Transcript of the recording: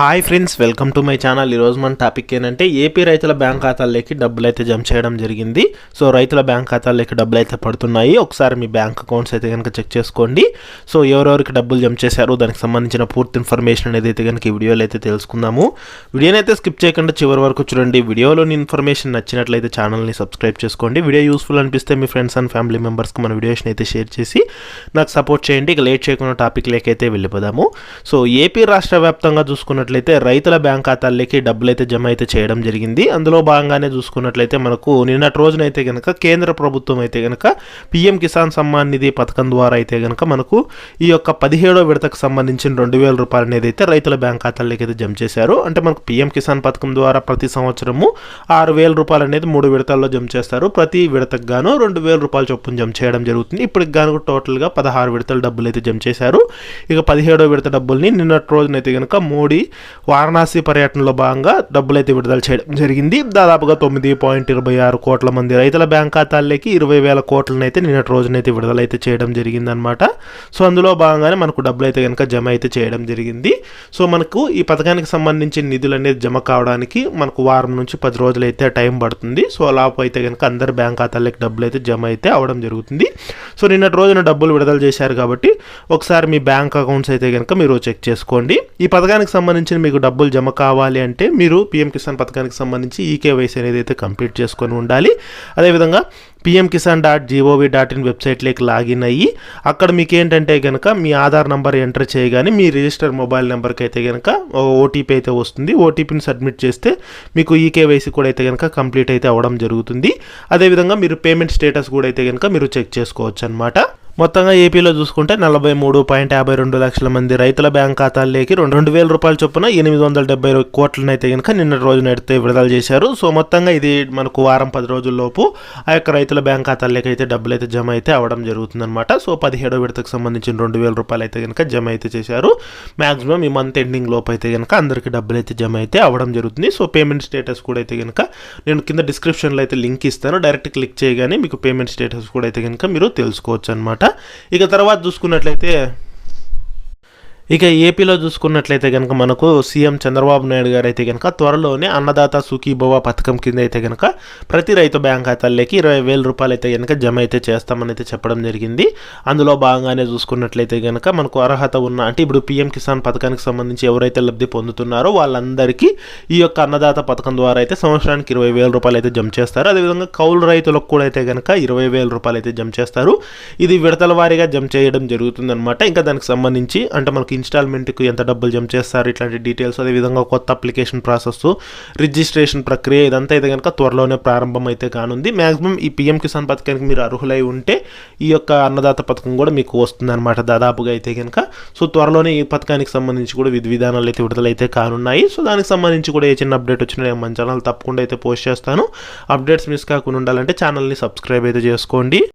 Hi friends welcome to my channel ఈరోజు మన topic ఏంటంటే ఏపీ రైతుల బ్యాంక్ ఖాతాల్లోకి డబ్బులు అయితే జమ చేయడం జరిగింది. సో రైతుల బ్యాంక్ ఖాతాల్లోకి డబ్బులు అయితే పడుతున్నాయి. ఒకసారి మీ బ్యాంక్ అకౌంట్స్ అయితే కనుక చెక్ చేసుకోండి. సో ఎవరెవరికి డబ్బులు జమ చేశారో దానికి సంబంధించిన పూర్తి ఇన్ఫర్మేషన్ అనేది అయితే కనుక ఈ వీడియోలో అయితే తెలుసుకుందాము. వీడియోని అయితే స్కిప్ చేయకుండా చివరి వరకు చూడండి. వీడియోలోని ఇన్ఫర్మేషన్ నచ్చినట్లయితే ఛానల్ని సబ్స్క్రైబ్ చేసుకోండి. వీడియో యూస్ఫుల్ అనిపిస్తే మీ ఫ్రెండ్స్ అండ్ ఫ్యామిలీ మెంబర్స్కి మన వీడియోస్ని అయితే షేర్ చేసి నాకు సపోర్ట్ చేయండి. ఇక లేట్ చేయకుండా టాపిక్ లేకైతే వెళ్ళిపోదాము. సో ఏపీ రాష్ట్ర వ్యాప్తంగా చూసుకున్నట్టు చూసుకున్నట్లయితే రైతుల బ్యాంక్ ఖాతాల్లోకి డబ్బులు అయితే జమ అయితే చేయడం జరిగింది. అందులో భాగంగానే చూసుకున్నట్లయితే మనకు నిన్నటి రోజునైతే కనుక కేంద్ర ప్రభుత్వం అయితే కనుక పిఎం కిసాన్ సమ్మాన్ నిధి పథకం ద్వారా అయితే కనుక మనకు ఈ యొక్క పదిహేడో విడతకు సంబంధించిన రెండు వేల రూపాయలు అనేది అయితే రైతుల బ్యాంక్ ఖాతాల్లోకి అయితే జమ చేశారు. అంటే మనకు పిఎం కిసాన్ పథకం ద్వారా ప్రతి సంవత్సరము ఆరు వేల రూపాయలు అనేది మూడు విడతల్లో జమ చేస్తారు. ప్రతి విడతకు గాను రెండు వేల రూపాయల చొప్పున జమ చేయడం జరుగుతుంది. ఇప్పటికి గాను టోటల్గా పదహారు విడతల డబ్బులు అయితే జమ చేశారు. ఇక పదిహేడో విడత డబ్బుల్ని నిన్నటి రోజునైతే కనుక మోడీ వారణాసి పర్యటనలో భాగంగా డబ్బులు అయితే విడుదల చేయడం జరిగింది. దాదాపుగా తొమ్మిది పాయింట్ ఇరవై ఆరు కోట్ల మంది రైతుల బ్యాంక్ ఖాతాల్లోకి ఇరవై వేల కోట్లనైతే నిన్నటి రోజునైతే విడుదలైతే చేయడం జరిగిందనమాట సో అందులో భాగంగానే మనకు డబ్బులు అయితే కనుక జమ అయితే చేయడం జరిగింది. సో మనకు ఈ పథకానికి సంబంధించిన నిధులు అనేది జమ కావడానికి మనకు వారం నుంచి పది రోజులైతే టైం పడుతుంది. సో లాపు అయితే కనుక అందరి బ్యాంక్ ఖాతాల్లోకి డబ్బులు అయితే జమ అయితే అవడం జరుగుతుంది. సో నిన్నటి రోజున డబ్బులు విడుదల చేశారు కాబట్టి ఒకసారి మీ బ్యాంక్ అకౌంట్స్ అయితే కనుక మీరు చెక్ చేసుకోండి. ఈ పథకానికి సంబంధించిన మీకు డబ్బులు జమ కావాలి అంటే మీరు పిఎం కిసాన్ పథకానికి సంబంధించి ఈకేవైసీ అనేది అయితే కంప్లీట్ చేసుకొని ఉండాలి. అదేవిధంగా PM Kisan dot GOV dot in వెబ్సైట్లోకి లాగిన్ అయ్యి అక్కడ మీకు ఏంటంటే కనుక మీ ఆధార్ నెంబర్ ఎంటర్ చేయగానే మీ రిజిస్టర్ మొబైల్ నెంబర్కి అయితే కనుక ఓటీపీ అయితే వస్తుంది. ఓటీపీని సబ్మిట్ చేస్తే మీకు ఈకేవైసీ కూడా అయితే కనుక కంప్లీట్ అయితే అవ్వడం జరుగుతుంది. అదేవిధంగా మీరు పేమెంట్ స్టేటస్ కూడా అయితే కనుక మీరు చెక్ చేసుకోవచ్చు. అనమాట మొత్తంగా ఏపీలో చూసుకుంటే నలభై మూడు పాయింట్ యాభై రెండు లక్షల మంది రైతుల బ్యాంక్ ఖాతాల్లోకి రెండు రెండు వేల రూపాయల చొప్పున ఎనిమిది వందల డెబ్బై కోట్లను అయితే కనుక నిన్న రోజున అయితే విడుదల చేశారు. సో మొత్తంగా ఇది మనకు వారం పది రోజుల్లోపు ఆ యొక్క రైతుల బ్యాంక్ ఖాతాల్లోకి అయితే డబ్బులు అయితే జమ అయితే అవ్వడం జరుగుతుందన్నమాట. సో పదిహేడో విడతకు సంబంధించిన రెండు వేల రూపాయలు అయితే కనుక జమ అయితే చేశారు. మ్యాక్సిమం ఈ మంత్ ఎండింగ్ లోపు అయితే కనుక అందరికీ డబ్బులు అయితే జమ అయితే అవ్వడం జరుగుతుంది. సో పేమెంట్ స్టేటస్ కూడా అయితే కనుక నేను కింద డిస్క్రిప్షన్లో అయితే లింక్ ఇస్తాను. డైరెక్ట్ క్లిక్ చేయగానే మీకు పేమెంట్ స్టేటస్ కూడా అయితే కనుక మీరు తెలుసుకోవచ్చు అనమాట ఇక తర్వాత చూసుకున్నట్లయితే ఇక ఏపీలో చూసుకున్నట్లయితే కనుక మనకు సీఎం చంద్రబాబు నాయుడు గారు అయితే కనుక త్వరలోనే అన్నదాత సుఖీభవ పథకం కింద అయితే కనుక ప్రతి రైతు బ్యాంక్ ఖాతాల్లోకి ఇరవై వేల రూపాయలు అయితే కనుక జమ అయితే చేస్తామని అయితే చెప్పడం జరిగింది. అందులో భాగంగానే చూసుకున్నట్లయితే కనుక మనకు అర్హత ఉన్న అంటే ఇప్పుడు పీఎం కిసాన్ పథకానికి సంబంధించి ఎవరైతే లబ్ధి పొందుతున్నారో వాళ్ళందరికీ ఈ యొక్క అన్నదాత పథకం ద్వారా అయితే సంవత్సరానికి ఇరవై వేల రూపాయలు అయితే జమ చేస్తారు. అదేవిధంగా కౌలు రైతులకు కూడా అయితే కనుక ఇరవై వేల రూపాయలు అయితే జమ చేస్తారు. ఇది విడతల వారీగా జమ చేయడం జరుగుతుందన్నమాట. ఇంకా దానికి సంబంధించి అంటే మనకి ఇన్స్టాల్మెంట్కి ఎంత డబ్బులు జమ చేస్తారు ఇట్లాంటి డీటెయిల్స్ అదేవిధంగా కొత్త అప్లికేషన్ ప్రాసెస్ రిజిస్ట్రేషన్ ప్రక్రియ ఇదంతా అయితే కనుక త్వరలోనే ప్రారంభం అయితే కానుంది. మ్యాక్సిమం ఈ పిఎం కిసాన్ పథకానికి మీరు అర్హులై ఉంటే ఈ యొక్క అన్నదాత పథకం కూడా మీకు వస్తుందన్నమాట దాదాపుగా అయితే కనుక సో త్వరలోనే ఈ పథకానికి సంబంధించి కూడా విధి విధానాలు అయితే విడుదలైతే కానున్నాయి. సో దానికి సంబంధించి కూడా ఏ చిన్న అప్డేట్ వచ్చినా నేను మన ఛానల్ తప్పకుండా అయితే పోస్ట్ చేస్తాను. అప్డేట్స్ మిస్ కాకుండా ఉండాలంటే ఛానల్ని సబ్స్క్రైబ్ అయితే చేసుకోండి.